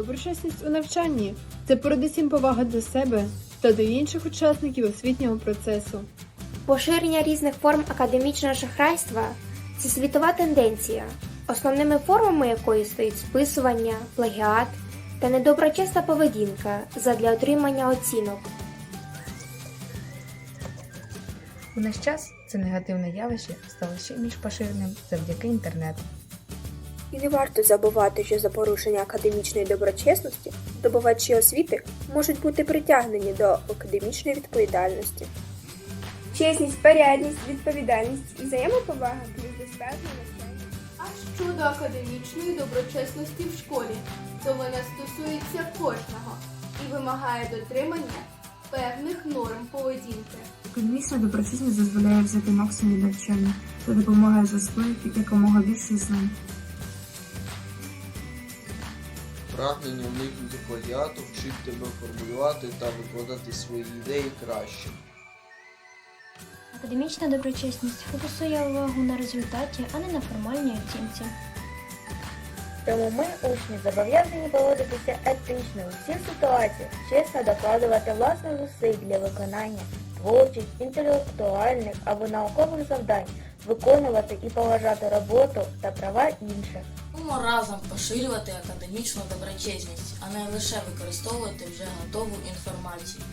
Доброчесність у навчанні це передусім повага до себе та до інших учасників освітнього процесу. Поширення різних форм академічного шахрайства це світова тенденція, основними формами якої стоїть списування, плагіат та недоброчесна поведінка задля отримання оцінок. У наш час це негативне явище стало ще більш поширеним завдяки інтернету. І не варто забувати, що за порушення академічної доброчесності здобувачі освіти можуть бути притягнені до академічної відповідальності. Чесність, порядність, відповідальність і взаємоповага плюс навчання. А щодо академічної доброчесності в школі, то вона стосується кожного і вимагає дотримання певних норм поведінки. Академічна доброчесність дозволяє взяти максимум навчання та допомагає засвоїти якомога більше знань. Прагнення уникнути плагіату вчить тебе формулювати та викладати свої ідеї краще. Академічна доброчесність фокусує увагу на результаті, а не на формальній оцінці. Тому ми, учні, зобов'язані поводитися етично у всіх ситуаціях, чесно докладувати власних зусиль для виконання творчих, інтелектуальних або наукових завдань, виконувати і поважати роботу та права інших. Будемо разом поширювати академічну доброчесність, а не лише використовувати вже готову інформацію.